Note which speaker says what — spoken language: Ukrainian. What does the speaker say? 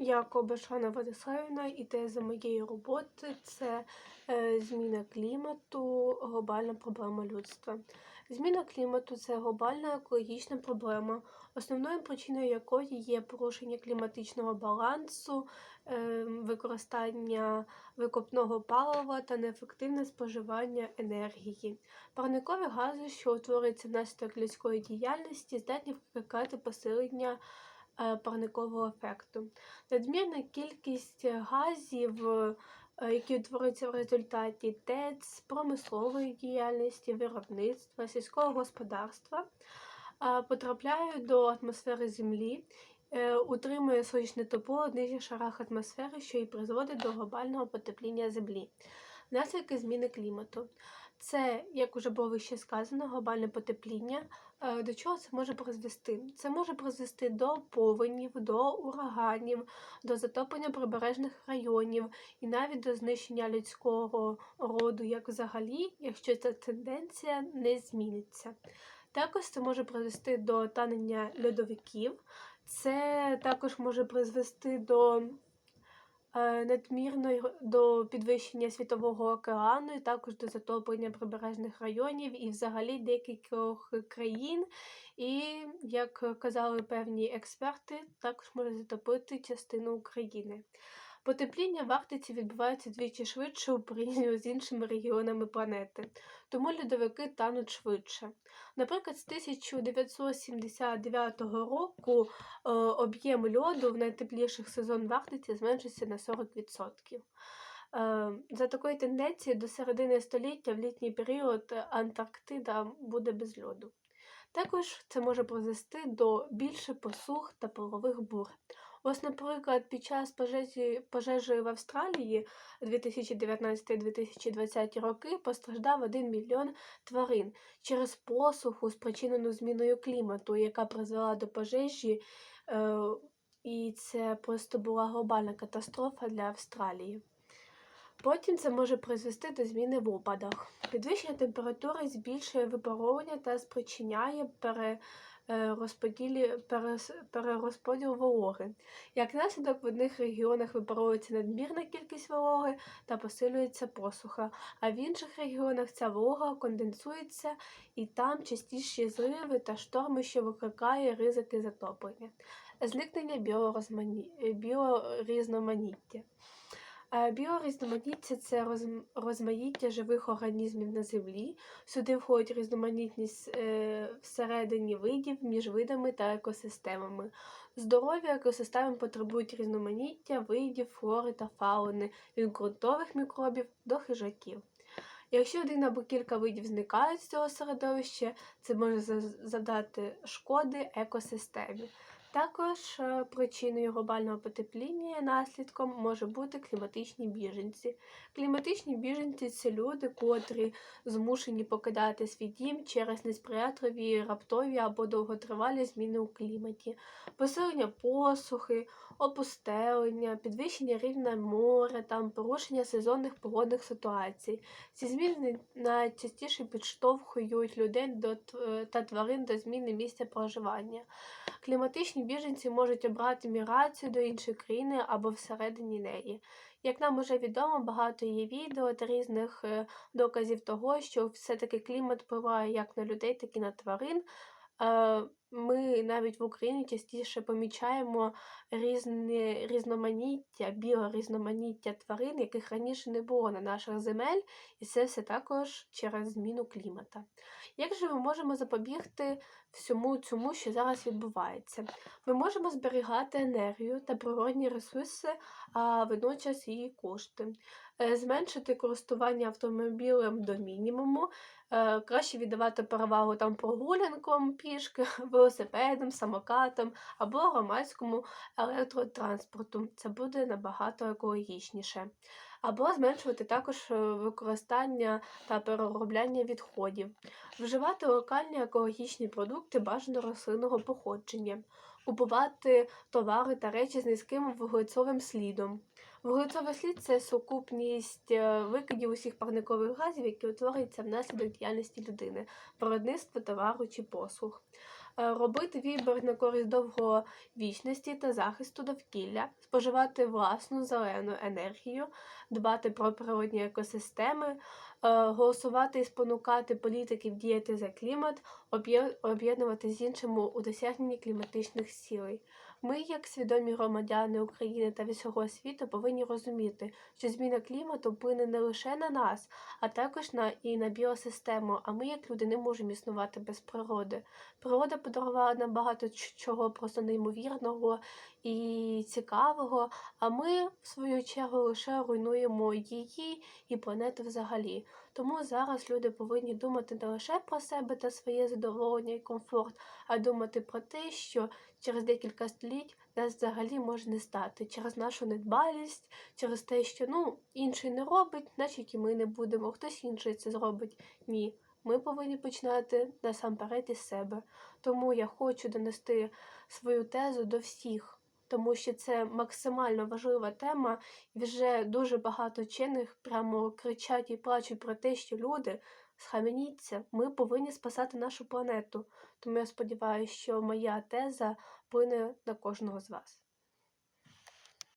Speaker 1: Я Кобашана Владиславівна, і теза моєї роботи це е, зміна клімату, глобальна проблема людства. Зміна клімату це глобальна екологічна проблема, основною причиною якої є порушення кліматичного балансу, е, використання викопного палива та неефективне споживання енергії. Парникові гази, що утворюються внаслідок людської діяльності, здатні викликати посилення парникового ефекту. Надмірна кількість газів, е, які утворюються в результаті ТЕЦ, промислової діяльності, виробництва, сільського господарства, е, потрапляють до атмосфери Землі, е, утримує сонячне тепло в нижніх шарах атмосфери, що і призводить до глобального потепління Землі. Наслідки зміни клімату. Це, як уже було вище сказано, глобальне потепління. Е, До чого це може призвести? Це може призвести до повенів, до ураганів, до затоплення прибережних районів і навіть до знищення людського роду, як взагалі, якщо ця тенденція не зміниться. Також це може призвести до танення льодовиків, це також може призвести до е, надмірної до підвищення світового океану, і також до затоплення прибережних районів і взагалі декількох країн. І, як казали певні експерти, також може затопити частину України. Потепління в Арктиці відбувається двічі швидше у порівнянні з іншими регіонами планети, тому льодовики тануть швидше. Наприклад, з 1979 року е, об'єм льоду в найтепліших сезон в Арктиці зменшився на 40%. Е, За такої тенденції до середини століття в літній період Антарктида буде без льоду. Також це може призвести до більше посух та полових бур. Ось, наприклад, під час пожежі, пожежі в Австралії 2019-2020 роки постраждав 1 мільйон тварин через посуху, спричинену зміною клімату, яка призвела до пожежі, е, і це просто була глобальна катастрофа для Австралії. Потім це може призвести до зміни в опадах. Підвищення температури збільшує випаровування та спричиняє е, перерозподіл вологи. Як наслідок в одних регіонах випаровується надмірна кількість вологи та посилюється посуха, а в інших регіонах ця волога конденсується і там частіші зриви та шторми, що викликає ризики затоплення. Зникнення біорізноманіття. Біорізноманіття це розмаїття живих організмів на землі. Сюди входить різноманітність е, всередині видів, між видами та екосистемами. Здорові екосистеми потребують різноманіття видів, флори та фауни, від ґрунтових мікробів до хижаків. Якщо один або кілька видів зникають з цього середовища, це може завдати шкоди екосистемі. Також е, причиною глобального потепління і наслідком може бути кліматичні біженці. Кліматичні біженці це люди, котрі змушені покидати свій дім через несприятливі раптові або довготривалі зміни у кліматі, посилення посухи, опустелення, підвищення рівня моря, там порушення сезонних погодних ситуацій. Ці зміни найчастіше підштовхують людей до та тварин до зміни місця проживання. Кліматичні біженці можуть обрати міграцію до іншої країни або всередині неї. Як нам уже відомо, багато є відео та різних е, доказів того, що все-таки клімат впливає як на людей, так і на тварин. Ми навіть в Україні частіше помічаємо різні різноманіття, біорізноманіття тварин, яких раніше не було на наших земель, і це все також через зміну клімата. Як же ми можемо запобігти всьому цьому, що зараз відбувається? Ми можемо зберігати енергію та природні ресурси, а водночас її кошти, Е, зменшити користування автомобілем до мінімуму, е, краще віддавати перевагу там прогулянкам пішки, велосипедам, самокатам або громадському електротранспорту. Це буде набагато екологічніше. Або зменшувати також е, використання та переробляння відходів, вживати локальні екологічні продукти бажано рослинного походження, купувати товари та речі з низьким вуглецовим слідом. Вуглецовий слід це сукупність е, викидів усіх парникових газів, які утворюються внаслідок діяльності людини, виробництва товару чи послуг. Е, робити вибір на користь довговічності та захисту довкілля, споживати власну зелену енергію, дбати про природні екосистеми, е, голосувати і спонукати політиків діяти за клімат, об'єднувати з іншими у досягненні кліматичних цілей. Ми, як свідомі громадяни України та всього світу, повинні розуміти, що зміна клімату вплине не лише на нас, а також на і на біосистему. А ми, як люди, не можемо існувати без природи. Природа подарувала нам багато чого просто неймовірного і цікавого, а ми, в свою чергу, лише руйнуємо її і планету взагалі. Тому зараз люди повинні думати не лише про себе та своє задоволення і комфорт, а думати про те, що через декілька століть нас взагалі може не стати через нашу недбалість, через те, що ну інший не робить, значить і ми не будемо. Хтось інший це зробить. Ні. Ми повинні починати насамперед із себе. Тому я хочу донести свою тезу до всіх, тому що це максимально важлива тема, і вже дуже багато вчених прямо кричать і плачуть про те, що люди схаменіться, ми повинні спасати нашу планету. Тому я сподіваюся, що моя теза вплине на кожного з вас.